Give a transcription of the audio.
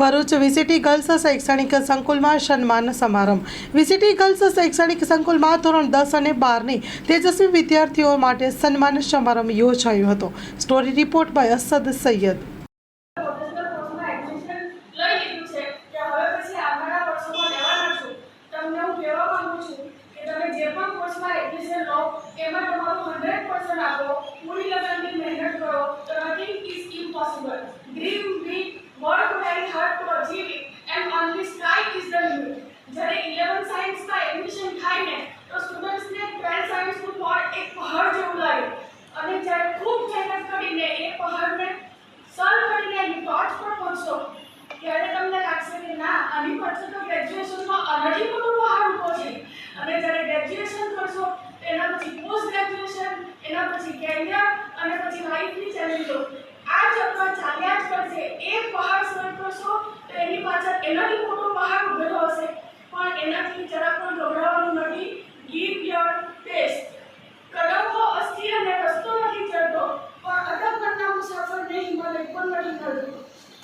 Bharuch વિસિટી girls શૈક્ષણિક સંકુલમાં સન્માન સમારંભ. વિસિટી ગર્લ્સ શૈક્ષણિક સંકુલમાં ધોરણ દસ અને બારની તેજસ્વી વિદ્યાર્થીઓ માટે સન્માન સમારંભ યોજાયો હતો. Story report by Asad Sayyed. Professional કોર્સમાં એડમિશન લઈ લીધું ના, આની પાછળ તો ગ્રેજ્યુએશનમાં આનાથી મોટો બહાર ઊભો છે. અને જ્યારે ગ્રેજ્યુએશન કરશો, એના પછી પોસ્ટ ગ્રેજ્યુએશન એના પછી કેરિયર અને પછી લાઈફની ચેલેન્જો આ ચક્ર ચાલ્યા જ પડશે એક પહાડ સર કરશો, તો એની પાછળ એનાથી મોટો પહાડ ઉભેલો હશે. પણ એનાથી જરા પણ ગભરાવાનું નથી. ગીપ યોર ટેસ્ટ કદમો અસ્થિર અને રસ્તો નથી ચડતો. પણ અટક કરતા મુસાફરને હિમાલય પણ નથી કરતો